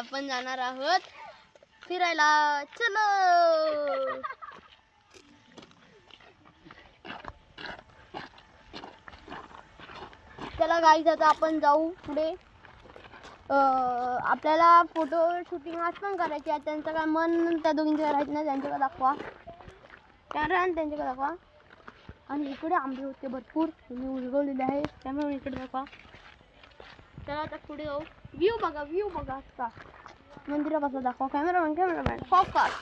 आपण जाणार आहोत फिरायला. चलो. चला गाईज आता आपण जाऊ पुढे. आपल्याला फोटो शूटिंग आज पण करायची आहे. त्यांचं काय मन त्या दोघींचं करायचं नाही. त्यांच्याकडे दाखवा. कारण त्यांच्याकडे दाखवा. आणि इकडे आंबे होते भरपूर. तुम्ही उजगवलेले आहे त्यामुळे इकडे दाखवा. चला आता पुढे जाऊ. व्ह्यू बघा व्ह्यू बघा आता. मंदिरापासून दाखवा? कॅमेरामॅन कॅमेरामॅन फोकस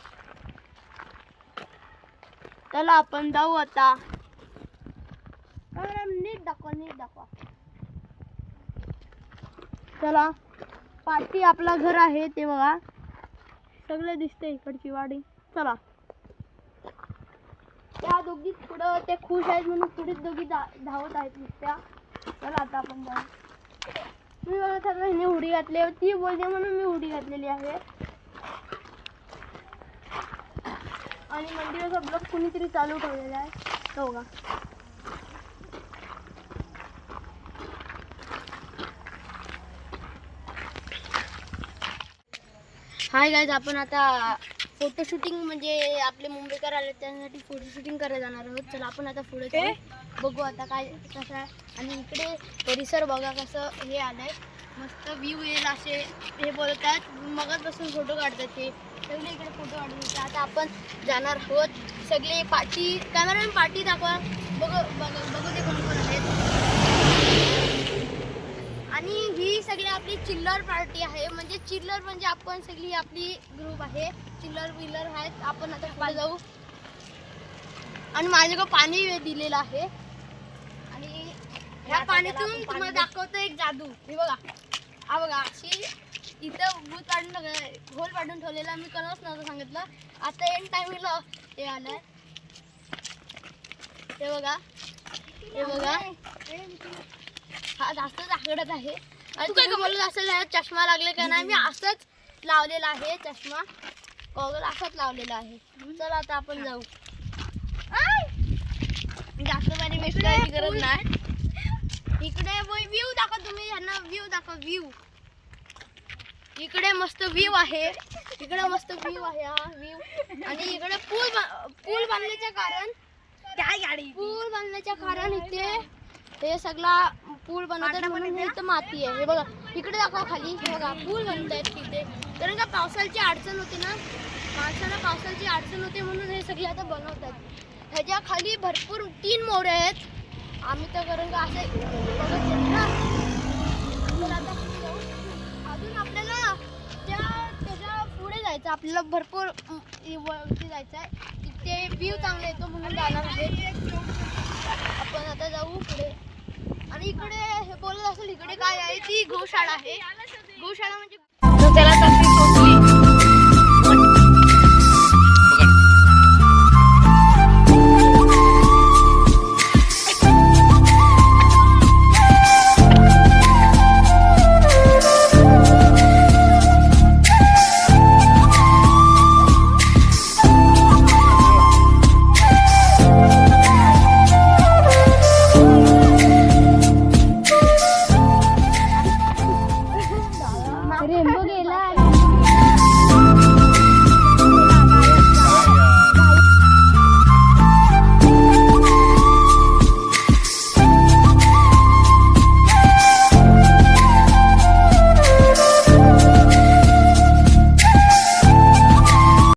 चला आपण जाऊ आता. कॅमेरामॅन नीट दाखवा नीट दाखवा. चला पाठी आपला घर आहे ते बघा. सगळं दिसतंय इकडची वाडी. चला. त्या दोघी पुढं ते खुश आहेत म्हणून पुढे दोघी धावत आहेत नुसत्या. चला आता आपण जाऊ मी बघा सर्व हिने उडी घातली ती बोलते म्हणून मी उडी घातलेली आहे. आणि मंदिराचा ब्लॉक कुणीतरी चालू ठेवलेला आहे. तो का हाय गाईज आपण आता फोटो शूटिंग म्हणजे आपले मुंबईकर आले त्यांसाठी फोटो शूटिंग करायला जाणार आहोत. चला आपण आता पुढे जाऊ. बघू आता काय कसं आहे. आणि इकडे परिसर बघा कसं हे आलंय. मस्त व्ह्यू येईल असे हे बोलतात. मगच बसून फोटो काढतात ते. सगळे इकडे फोटो काढून आता आपण जाणार आहोत. सगळे पाठी कॅमेरामॅन पाठी दाखवा. बघ बघ बघू ते कोण कोण आहेत आणि ही सगळी आपली चिल्लर पार्टी आहे. म्हणजे चिल्लर म्हणजे आपण सगळी आपली ग्रुप आहे. चिल्लर विल्लर आहेत. आपण आता पुढे जाऊ. आणि माझ्याकडे पाणी दिलेलं आहे. आणि ह्या पाण्यातून तुम्हाला दाखवतो एक जादू. हे बघा. हा बघा अशी इथं भूत पाडून होल पाडून ठेवलेला मी कळच नव्हतं सांगितलं. आता एन टाइमला हे आलंय. हे बघा. हे बघा. हा जास्त दाखवत आहे. आणि बोलत असेल चष्मा लागले का नाही? मी असंच लावलेला आहे चष्मा. गॉगल असाच लावलेला आहे. चला आता आपण जाऊ. जास्त पाणी वेस्ट करायची गरज नाही. इकडे व्ह्यू दाखवा तुम्ही ह्यांना व्ह्यू दाखवा व्ह्यू इकडे मस्त व्ह्यू आहे. इकडे मस्त व्ह्यू आहे हा व्ह्यू आणि इकडे पूल पूल बांधण्याच्या कारण काय गाडी? पूल बांधण्याच्या कारण इथे हे सगळा पूल बनवतात म्हणून हे इथं माती आहे. हे बघा इकडे दाखवा खाली. हे बघा पूल बनतायत तिथे. कारण का पावसाची अडचण होती ना? माणसाला पावसाची अडचण होते म्हणून हे सगळे आता बनवतात. ह्याच्या खाली भरपूर तीन मोरे आहेत. आम्ही तर कारण का असे. अजून आपल्याला त्या त्याच्या पुढे जायचं आपल्याला भरपूर वरती जायचं आहे तिथे व्ह्यू चांगला येतो म्हणून जाणार आहे. आपण आता जाऊ पुढे आणि इकडे हे बोलत असेल इकडे काय आहे? ती गोशाळा आहे. गोशाळा म्हणजे